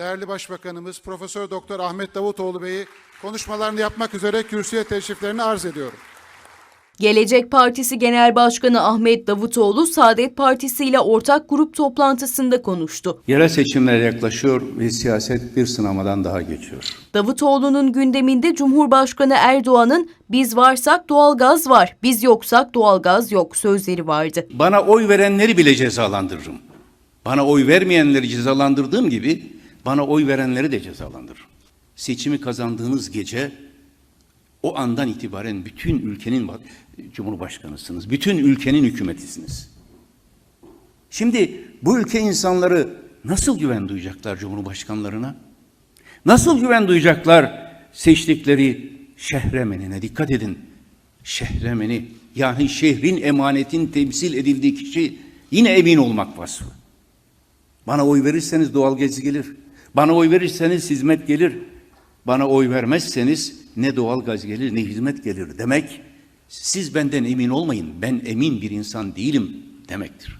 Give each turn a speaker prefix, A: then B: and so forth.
A: değerli Başbakanımız Profesör Doktor Ahmet Davutoğlu Bey'i konuşmalarını yapmak üzere kürsüye teşriflerini arz ediyorum.
B: Gelecek Partisi Genel Başkanı Ahmet Davutoğlu, Saadet Partisi ile ortak grup toplantısında konuştu.
C: Yerel seçimler yaklaşıyor ve siyaset bir sınamadan daha geçiyor.
B: Davutoğlu'nun gündeminde Cumhurbaşkanı Erdoğan'ın biz varsak doğalgaz var, biz yoksak doğalgaz yok sözleri vardı.
C: Bana oy verenleri bile cezalandırırım. Bana oy vermeyenleri cezalandırdığım gibi bana oy verenleri de cezalandırırım. Seçimi kazandığınız gece o andan itibaren bütün ülkenin cumhurbaşkanısınız. Bütün ülkenin hükümetisiniz. Şimdi bu ülke insanları nasıl güven duyacaklar cumhurbaşkanlarına? Nasıl güven duyacaklar seçtikleri şehremenine? Dikkat edin. Şehremeni yani şehrin emanetin temsil edildiği kişi yine emin olmak vasfı. Bana oy verirseniz doğal gezi gelir. Bana oy verirseniz hizmet gelir. Bana oy vermezseniz ne doğal gaz gelir ne hizmet gelir demek siz benden emin olmayın ben emin bir insan değilim demektir.